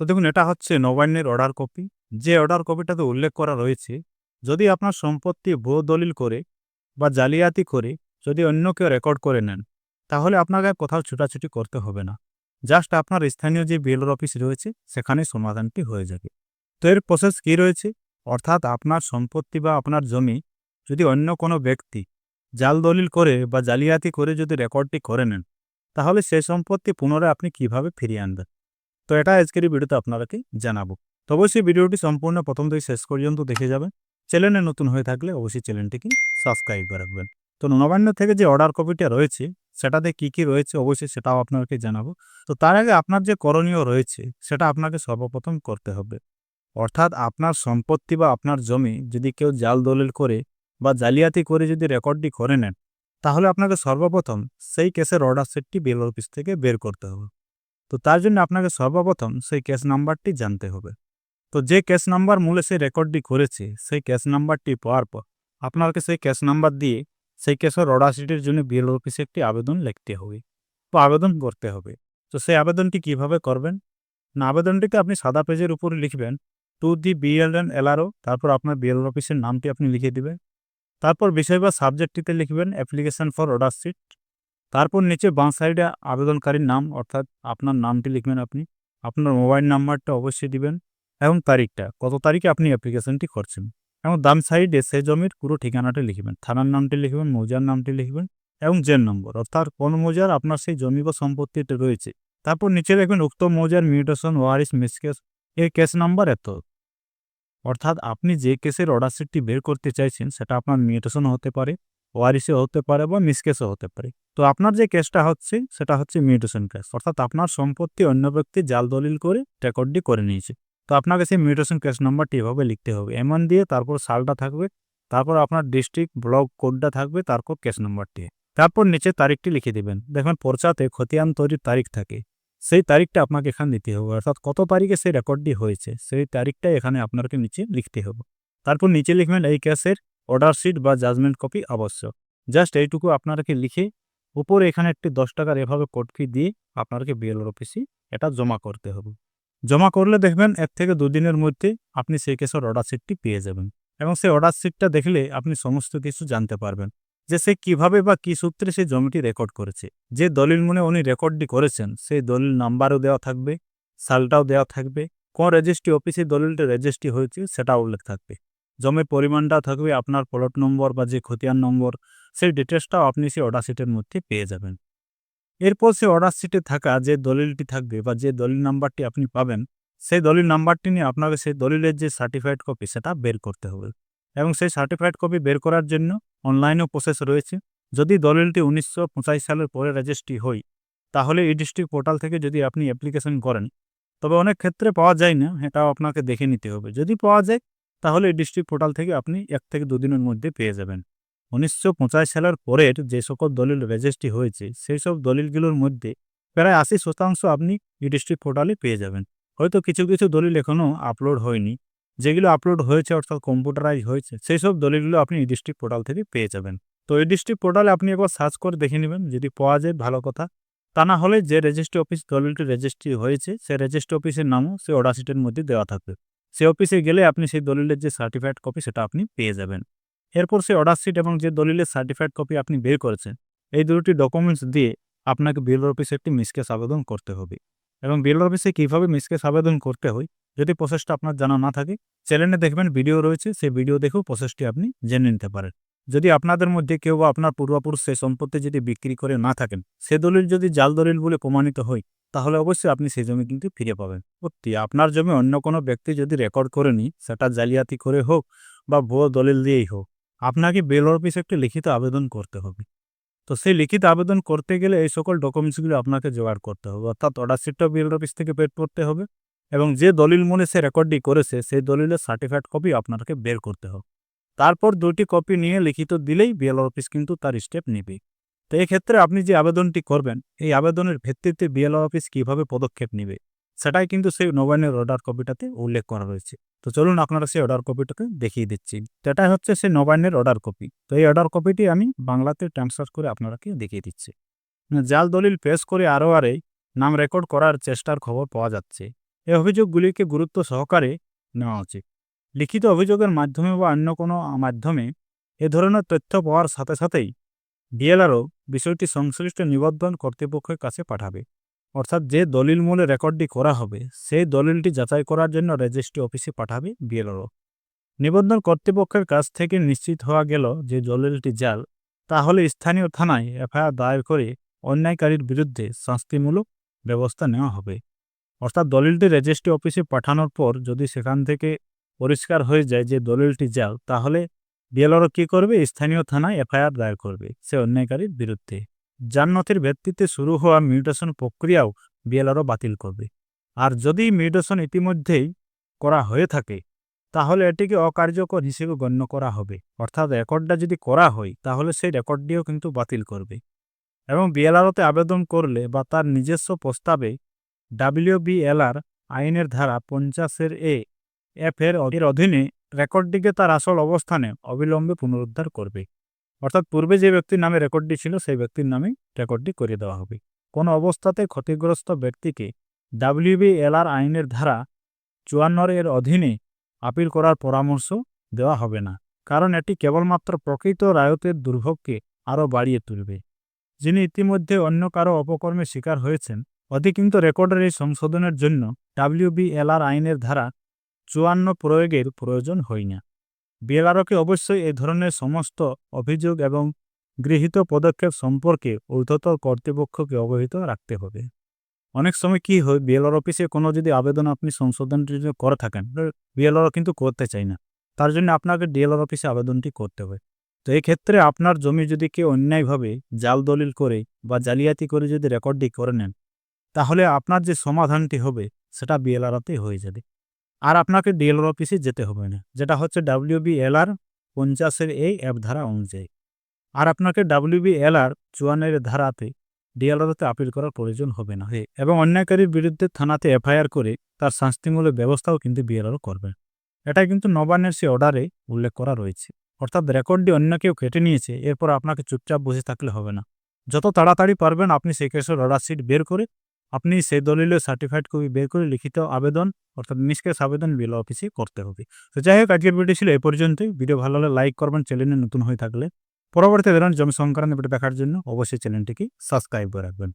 তো দেখুন, এটা হচ্ছে নবান্নের অর্ডার কপি যে অর্ডার কপিটাতে উল্লেখ করা রয়েছে, যদি আপনার সম্পত্তি ভুয়ো দলিল করে বা জালিয়াতি করে যদি অন্য কেউ রেকর্ড করে নেন, তাহলে আপনাকে কোথাও ছুটাছুটি করতে হবে না। জাস্ট আপনার স্থানীয় যে বিএলওর অফিস রয়েছে সেখানে সমাধানটি হয়ে যাবে। তো এর প্রসেস কী রয়েছে? অর্থাৎ আপনার সম্পত্তি বা আপনার জমি যদি অন্য কোনো ব্যক্তি জাল দলিল করে বা জালিয়াতি করে যদি রেকর্ডটি করে নেন, তাহলে সেই সম্পত্তি পুনরায় আপনি কীভাবে ফিরিয়ে আনবেন? তো এটা আজকের এই ভিডিওতে আপনারাকে জানাব। তো অবশ্যই ভিডিওটি সম্পূর্ণ প্রথম থেকে শেষ পর্যন্ত দেখে যাবেন। চ্যানেলে নতুন হয়ে থাকলে অবশ্যই চ্যানেলটিকে সাবস্ক্রাইব করে রাখবেন। তো নবান্ন থেকে যে অর্ডার কপিটা রয়েছে, সেটাতে কি কি রয়েছে অবশ্যই সেটাও আপনাকে জানাব। তো তার আগে আপনার যে করণীয় রয়েছে, সেটা আপনাকে সর্বপ্রথম করতে হবে। অর্থাৎ আপনার সম্পত্তি বা আপনার জমি যদি কেউ জাল দলিল করে বা জালিয়াতি করে যদি রেকর্ডটি করে নেন, তাহলে আপনাকে সর্বপ্রথম সেই কেসের অর্ডার সেটটি বিএল অফিস থেকে বের করতে হবে। তো তার জন্য আপনাকে সর্বপ্রথম সেই ক্যাশ নাম্বারটি জানতে হবে। তো যে ক্যাশ নাম্বার মূলে সেই রেকর্ডটি করেছে, সেই ক্যাশ নাম্বারটি পাওয়ার পর আপনাকে সেই ক্যাশ নাম্বার দিয়ে সেই কেসের অর্ডার শিটের জন্য বিএল অফিসে একটি আবেদন লিখতে হবে। বা আবেদন করতে হবে। তো সেই আবেদনটি কীভাবে করবেন? না আবেদনটিকে আপনি সাদা পেজের উপরে লিখবেন টু দি বিএলএন এলআরও তারপর আপনার বিএল অফিসের নামটি আপনি লিখে দিবেন। তারপর বিষয় বা সাবজেক্টটিতে লিখবেন অ্যাপ্লিকেশন ফর অর্ডার শিট তারপর নিচে বাঁ সাইডে আবেদনকারীর নাম, অর্থাৎ আপনার নামটি লিখবেন আপনি। আপনার মোবাইল নাম্বারটা অবশ্যই দিবেন এবং তারিখটা, কত তারিখে আপনি অ্যাপ্লিকেশনটি করছেন। এবং দাম সাইডে সে জমির পুরো ঠিকানাটি লিখবেন। থানার নামটি লিখবেন, মৌজার নামটি লিখবেন এবং জেন নম্বর, অর্থাৎ কোন মৌজার আপনার সেই জমি বা সম্পত্তিতে রয়েছে। তারপর নিচে দেখবেন উক্ত মৌজার মিউটেশন ওয়ারিস মিসকেস এই কেস নাম্বার এত। অর্থাৎ আপনি যে কেসের অর্ডার শিটটি বের করতে চাইছেন, সেটা আপনার মিউটেশন হতে পারে। ওয়ারিসে হতে পারে বা মিসকেসও হতে পারে। তো আপনার যে কেসটা হচ্ছে, সেটা হচ্ছে মিউটেশন কেস। অর্থাৎ আপনার সম্পত্তি অন্য ব্যক্তি জাল দলিল করে রেকর্ডটি করে নিয়েছে। তো আপনাকে সেই মিউটেশন কেস নাম্বারটি এভাবে লিখতে হবে। এমন দিয়ে তারপর সালটা থাকবে, তারপর আপনার ডিস্ট্রিক্ট ব্লক কোডটা থাকবে, তারপর কেস নাম্বারটি। তারপর নিচে তারিখটি লিখে দিবেন। দেখবেন পর্চাতে খতিয়ান তৈরির তারিখ থাকে। সেই তারিখটা আপনাকে এখানে দিতে হবে। অর্থাৎ কত তারিখে সেই রেকর্ডটি হয়েছে, সেই তারিখটাই এখানে আপনাকে নিচে লিখতে হবে। তারপর নিচে লিখবেন এই কেসের অর্ডার শিট বা জাজমেন্ট কপি আবশ্যক। জাস্ট এইটুকু আপনাকে লিখে উপরে এখানে একটি দশ টাকার এভাবে কোড ফি দিয়ে আপনাকে বিএলওর অফিসে এটা জমা করতে হবে। জমা করলে দেখবেন এক থেকে দুদিনের মধ্যে আপনি সেই কেসের অর্ডার শিটটি পেয়ে যাবেন এবং সেই অর্ডার শিটটা দেখলে আপনি সমস্ত কিছু জানতে পারবেন যে সে কীভাবে বা কি সূত্রে সেই জমিটি রেকর্ড করেছে। যে দলিল মনে উনি রেকর্ডটি করেছেন, সেই দলিল নাম্বারও দেওয়া থাকবে, সালটাও দেওয়া থাকবে, কোন রেজিস্ট্রি অফিসে দলিলটা রেজিস্ট্রি হয়েছে সেটাও উল্লেখ থাকবে। জমির পরিমাণটা থাকবে আপনার প্লট নম্বর বা যে খতিয়ান নম্বর সেই ডিটেলসটাও আপনি সেই অর্ডার শিটের মধ্যে পেয়ে যাবেন। এরপর সেই অর্ডার শিটে থাকা যে দলিলটি থাকবে বা যে দলিল নাম্বারটি আপনি পাবেন, সেই দলিল নাম্বারটি নিয়ে আপনাকে সেই দলিলের যে সার্টিফাইড কপি সেটা বের করতে হবে। এবং সেই সার্টিফাইড কপি বের করার জন্য অনলাইনেও প্রসেস রয়েছে। যদি দলিলটি উনিশশো সালের পরে রেজিস্ট্রি হয়, তাহলে এই ডিস্ট্রিক্ট পোর্টাল থেকে যদি আপনি অ্যাপ্লিকেশন করেন, তবে অনেক ক্ষেত্রে পাওয়া যায় না, এটাও আপনাকে দেখে নিতে হবে। যদি পাওয়া যায় তাহলে ডিস্ট্রিক্ট পোর্টাল থেকে আপনি এক থেকে দুদিনের মধ্যে পেয়ে যাবেন। উনিশশো পঁচাশ সালের পরের যে সকল দলিল রেজিস্ট্রি হয়েছে, সেই সব দলিলগুলোর মধ্যে প্রায় আশি শতাংশ আপনি ডিস্ট্রিক্ট পোর্টালে পেয়ে যাবেন। হয়তো কিছু কিছু দলিল এখনও আপলোড হয়নি। যেগুলো আপলোড হয়েছে অর্থাৎ কম্পিউটারাইজ হয়েছে, সেই সব দলিলগুলো আপনি ডিস্ট্রিক্ট পোর্টাল থেকে পেয়ে যাবেন। তো এই ডিস্ট্রিক্ট পোর্টালে আপনি একবার সার্চ করে দেখে নেবেন, যদি পাওয়া যায় ভালো কথা। তা না হলে যে রেজিস্ট্রি অফিস দলিলটি রেজিস্ট্রি হয়েছে সে রেজিস্ট্রি অফিসের নামও সে অর্ডার শিটের মধ্যে দেওয়া থাকবে। সেই অফিসে গেলে আপনি সেই দলিলের যে সার্টিফাইড কপি সেটা আপনি পেয়ে যাবেন। এরপর সেই অর্ডার শিট এবং যে দলিলের সার্টিফাইড কপি আপনি বের করেছেন, এই দুটি ডকুমেন্টস দিয়ে আপনাকে বিল অফিসে একটি মিসকেস আবেদন করতে হবে। এবং বিল অফিসে কীভাবে মিসকেস আবেদন করতে হয়, যদি প্রসেসটা আপনার জানা না থাকে চ্যানেলে দেখবেন ভিডিও রয়েছে, সেই ভিডিও দেখেও প্রসেসটি আপনি জেনে নিতে পারেন। যদি আপনাদের মধ্যে কেউ বা আপনার পূর্বপুরুষ সেই সম্পত্তি যদি বিক্রি করে না থাকেন, সে দলিল যদি জাল দলিল বলে প্রমাণিত হয় তাহলে অবশ্যই আপনি সেই জমি কিন্তু ফিরে পাবেন। সত্যি, আপনার জমি অন্য কোনো ব্যক্তি যদি রেকর্ড করে নি সেটা জালিয়াতি করে হোক বা ভুয়ো দলিল দিয়েই হোক, আপনাকে বেল অফিসে একটি লিখিত আবেদন করতে হবে। তো সেই লিখিত আবেদন করতে গেলে এই সকল ডকুমেন্টসগুলো আপনাকে জোগাড় করতে হবে। অর্থাৎ অর্ডার শিটটাও বিএল অফিস থেকে বের করতে হবে এবং যে দলিল মনে সে রেকর্ডটি করেছে, সেই দলিলের সার্টিফাইড কপি আপনাকে বের করতে হবে। তারপর দুটি কপি নিয়ে লিখিত দিলেই বিএল অফিস কিন্তু তার স্টেপ নেবে তো এক্ষেত্রে আপনি যে আবেদনটি করবেন, এই আবেদনের ভিত্তিতে বিএল অফিস কীভাবে পদক্ষেপ নেবে, সেটাই কিন্তু সেই নবায়নের অর্ডার কপিটাতে উল্লেখ করা রয়েছে। তো চলুন আপনারা সেই অর্ডার কপিটাকে দেখিয়ে দিচ্ছি। সেটাই হচ্ছে সেই নবায়নের অর্ডার কপি তো এই অর্ডার কপিটি আমি বাংলাতে ট্রান্সফার করে আপনারাকে দেখিয়ে দিচ্ছি। জাল দলিল পেশ করে আরও আরে নাম রেকর্ড করার চেষ্টার খবর পাওয়া যাচ্ছে। এই অভিযোগগুলিকে গুরুত্ব সহকারে নেওয়া উচিত। লিখিত অভিযোগের মাধ্যমে বা অন্য কোনো মাধ্যমে এ ধরনের তথ্য পাওয়ার সাথে সাথেই ডিএলআরও বিষয়টি সংশ্লিষ্ট নিবন্ধন কর্তৃপক্ষের কাছে পাঠাবে। অর্থাৎ যে দলিল মূলে রেকর্ডটি করা হবে, সেই দলিলটি যাচাই করার জন্য রেজিস্ট্রি অফিসে পাঠাবে বিএলআরও নিবন্ধন কর্তৃপক্ষের কাছ থেকে নিশ্চিত হওয়া গেল যে দলিলটি জাল, তাহলে স্থানীয় থানায় এফআইআর দায়ের করে অন্যায়কারীর বিরুদ্ধে শাস্তিমূলক ব্যবস্থা নেওয়া হবে। অর্থাৎ দলিলটি রেজিস্ট্রি অফিসে পাঠানোর পর যদি সেখান থেকে পরিষ্কার হয়ে যায় যে দলিলটি জাল, তাহলে বিএলআরও কী করবে? স্থানীয় থানায় এফআইআর দায়ের করবে। সে অন্যায়কারীর বিরুদ্ধে। জান্নতির ভিত্তিতে শুরু হওয়া মিউটেশন প্রক্রিয়াও বিএলআরও বাতিল করবে। আর যদি মিউটেশন ইতিমধ্যেই করা হয়ে থাকে, তাহলে এটিকে অকার্যকর হিসেবে গণ্য করা হবে। অর্থাৎ রেকর্ডটা যদি করা হয়, তাহলে সেই রেকর্ডটিও কিন্তু বাতিল করবে। এবং বিএলআরওতে আবেদন করলে বা তার নিজস্ব প্রস্তাবে ডাব্লিউবিএলআর আইনের ধারা পঞ্চাশের এ, এফ এর অধীনে রেকর্ডটিকে তার আসল অবস্থানে অবিলম্বে পুনরুদ্ধার করবে। অর্থাৎ পূর্বে যে ব্যক্তির নামে রেকর্ডটি ছিল, সেই ব্যক্তির নামে রেকর্ডটি করে দেওয়া হবে। কোনো অবস্থাতে ক্ষতিগ্রস্ত ব্যক্তিকে ডাব্লিউবিএলআর আইনের ধারা চুয়ান্নর এর অধীনে আপিল করার পরামর্শ দেওয়া হবে না, কারণ এটি কেবলমাত্র প্রকৃত রায়তের দুর্ভোগকে আরও বাড়িয়ে তুলবে। যিনি ইতিমধ্যে অন্য কারও অপকর্মে শিকার হয়েছেন অধিকৃত রেকর্ডের এই সংশোধনের জন্য ডাব্লিউবিএলআর আইনের ধারা চুয়ান্ন প্রয়োগের প্রয়োজন হয় না। বিএলআরকে অবশ্যই এ ধরনের সমস্ত অভিযোগ এবং গৃহীত পদক্ষেপ সম্পর্কে ঊর্ধ্বতর কর্তৃপক্ষকে অবহিত রাখতে হবে। অনেক সময় কি হয় বিএলআর অফিসে কোনো যদি আবেদন আপনি সংশোধনটি যদি করে থাকেন বিএলআর কিন্তু করতে চাই না। তার জন্য আপনাকে ডিএলআর অফিসে আবেদনটি করতে হবে। তো ক্ষেত্রে আপনার জমি যদি কেউ অন্যায়ভাবে জাল দলিল করে বা জালিয়াতি করে যদি রেকর্ডটি করে নেন, তাহলে আপনার যে সমাধানটি হবে, সেটা বিএলআরতেই হয়ে যাবে। আর আপনাকে ডিএলআর অফিসে যেতে হবে না, যেটা হচ্ছে ডাব্লিউবিএলআর পঞ্চাশের এই অ্যাপ ধারা অনুযায়ী। আর আপনাকে ডাব্লিউবিএলআর চুয়ান্নের ধারাতে ডিএলআরতে আপিল করার প্রয়োজন হবে না। এবং অন্যায়কারীর বিরুদ্ধে থানাতে এফআইআর করে তার শাস্তিমূলক ব্যবস্থাও কিন্তু বিএলআরও করবে। এটা কিন্তু নবান্নের সে অর্ডারে উল্লেখ করা রয়েছে। অর্থাৎ রেকর্ডটি অন্য কেউ কেটে নিয়েছে, এরপর আপনাকে চুপচাপ বসে থাকলে হবে না। যত তাড়াতাড়ি পারবেন, আপনি সেই কেসের অর্ডার শিট বের করে আপনি সেই দলিলের সার্টিফাইড কপি বের করে লিখিত আবেদন, অর্থাৎ নিষ্কাশ আবেদন বিল অফিসে করতে হবে। তো যাই হোক, আজকের ভিডিও ছিল এ পর্যন্তই। ভিডিও ভালো হলে লাইক করবেন চ্যানেলে নতুন হয়ে থাকলে। পরবর্তী ধরনের জমি সংক্রান্ত ভিডিও দেখার জন্য অবশ্যই চ্যানেলটিকে সাবস্ক্রাইব করে রাখবেন।